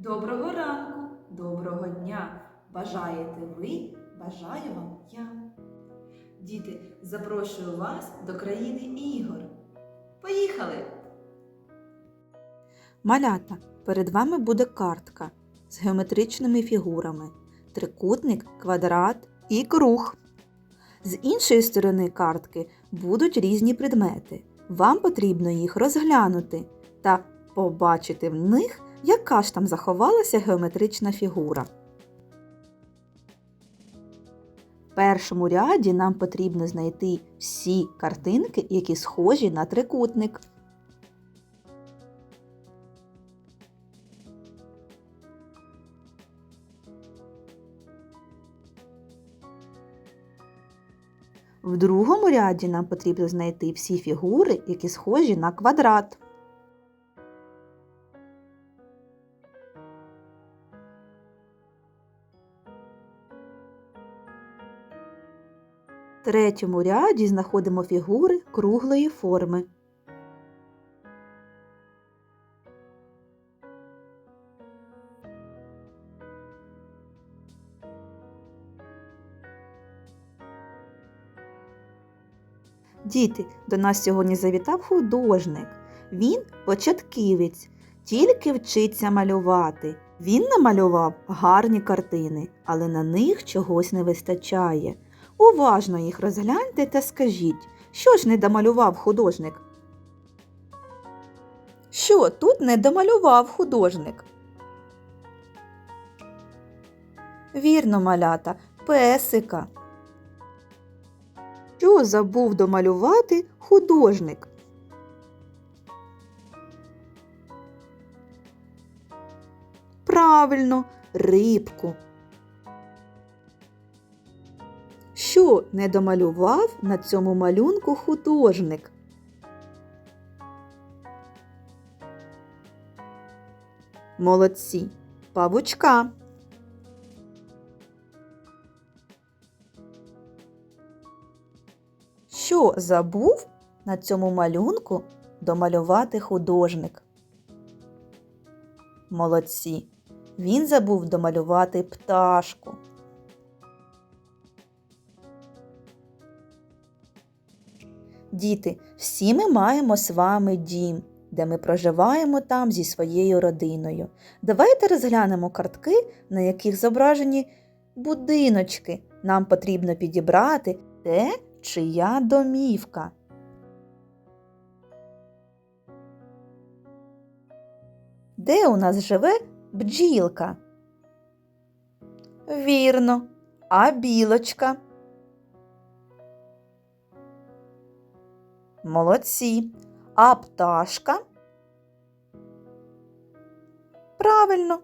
Доброго ранку, доброго дня! Бажаєте ви, бажаю вам я. Діти, запрошую вас до країни ігор. Поїхали! Малята, перед вами буде картка з геометричними фігурами: трикутник, квадрат і круг. З іншої сторони картки будуть різні предмети. Вам потрібно їх розглянути та побачити в них, яка ж там заховалася геометрична фігура. В першому ряді нам потрібно знайти всі картинки, які схожі на трикутник. В другому ряді нам потрібно знайти всі фігури, які схожі на квадрат. Третьому ряді знаходимо фігури круглої форми. Діти, до нас сьогодні завітав художник. Він початківець, тільки вчиться малювати. Він намалював гарні картини, але на них чогось не вистачає. Уважно їх розгляньте та скажіть, що ж не домалював художник? Що тут не домалював художник? Вірно, малята, песика. Що забув домалювати художник? Правильно, рибку. Що не домалював на цьому малюнку художник? Молодці. Павучка. Що забув на цьому малюнку домалювати художник? Молодці. Він забув домалювати пташку. Діти, всі ми маємо з вами дім, де ми проживаємо там зі своєю родиною. Давайте розглянемо картки, на яких зображені будиночки. Нам потрібно підібрати те, чия домівка. Де у нас живе бджілка? Вірно, а білочка. Молодці. А пташка? Правильно.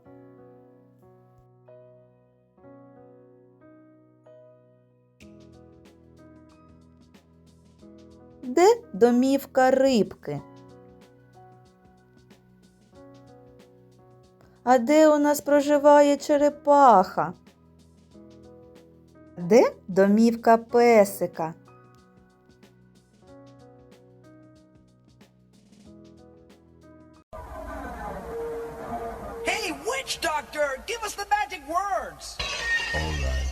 Де домівка рибки? А де у нас проживає черепаха? Де домівка песика? Witch doctor, give us the magic words. Alright.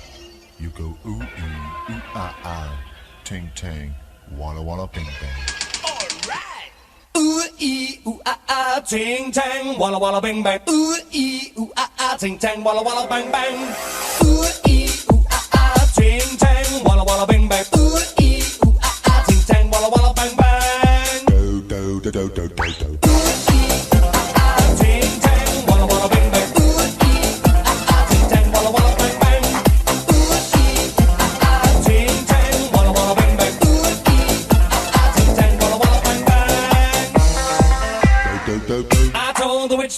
You go ooh ee, ooh ah ah, ting tang, walla walla bing bang. All right. Ooh ee ooh ah ah, ting tang, walla walla bing bang. Ooh ee ooh ah ah, ting tang, walla walla bang bang. Ooh ee ooh ah ah, ting tang, walla walla bing bang. Ooh ee ooh ah ah, ting tang, walla walla bang bang. Do do do do do do do.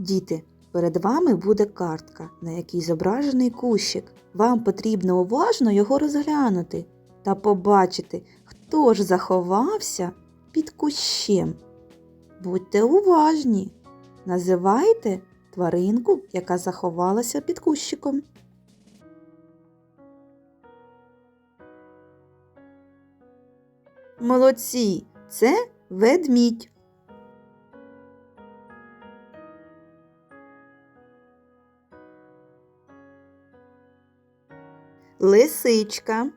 Діти, перед вами буде картка, на якій зображений кущик. Вам потрібно уважно його розглянути та побачити, хто ж заховався під кущем. Будьте уважні. Називайте тваринку, яка заховалася під кущиком. Молодці, це ведмідь. Лисичка.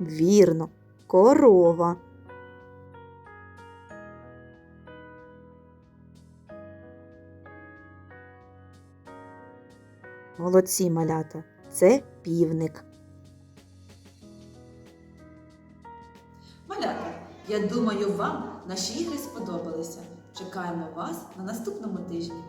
Вірно, корова. Молодці малята, це півник. Малята, я думаю, вам наші ігри сподобалися. Чекаємо вас на наступному тижні.